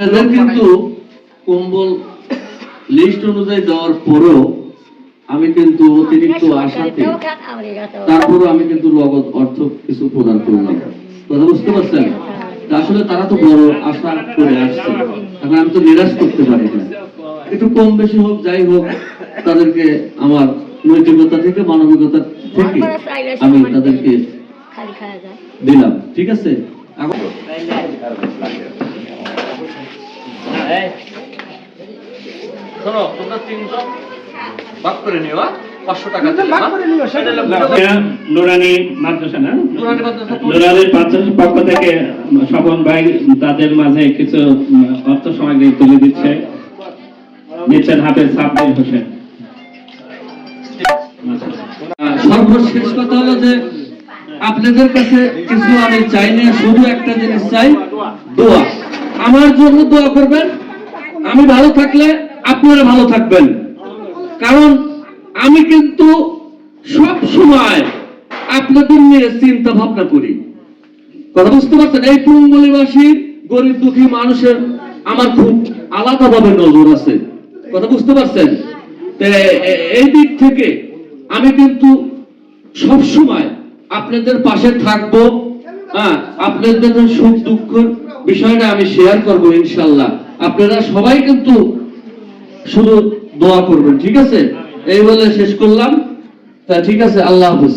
এদের কিন্তু কম্বল লিস্ট অনুযায়ী দেওয়ার পরেও আমি কিন্তু অতিরিক্ত আশাতে তারপরও আমি কিন্তু নগদ অর্থ কিছু প্রদান করলাম। কথা বুঝতে পারছেন? আসলে তারা তো বড় আশা করে আসছে। এখন আমি তো নিরাশ করতে পারি না। একটু কম বেশি হোক যাই হোক তাদেরকে আমার নৈতিকতা থেকে মানবিকতা থেকে আমি তাদেরকে খালি খাওয়া যায়। দিলাম। ঠিক আছে? এখন শোনো তোমরা তিনজন ভাগ করে নিও হ্যাঁ? পাঁচশো টাকা দিলে, হ্যাঁ? এটা নুরানি মাদ্রাসা না? নুরানি মাদ্রাসা কোন- নুরানির মাদ্রাসার পক্ষ থেকে স্বপন ভাই তাদের মাঝে কিছু অর্থ সামগ্রী তুলে দিচ্ছে। দিচ্ছেন হাফেজ সাব্বির হোসেন। সর্বশেষ কথা হলো যে আপনাদের কাছে কিছু আমি চাই না শুধু একটা জিনিস চাই দোয়া। আমার জন্য দোয়া করবেন আমি ভালো থাকলে আপনারা ভালো থাকবেন। কারণ আমি কিন্তু সব সময় আপনাদের নিয়ে চিন্তা ভাবনা করি। কথা বুঝতে পারছেন? এই পুঙ্গলিবাসীর গরিব দুঃখী মানুষের আমার খুব আলাদাভাবে নজর আছে। কথা বুঝতে পারছেন? এই দিক থেকে আমি কিন্তু সব সময় আপনাদের পাশে থাকব। হ্যাঁ আপনাদের সুখ দুঃখের বিষয়টা আমি শেয়ার করব ইনশাল্লাহ। আপনারা সবাই কিন্তু শুধু দোয়া করবেন, ঠিক আছে? এই বলে শেষ করলাম। তা ঠিক আছে, আল্লাহ হাফিজ।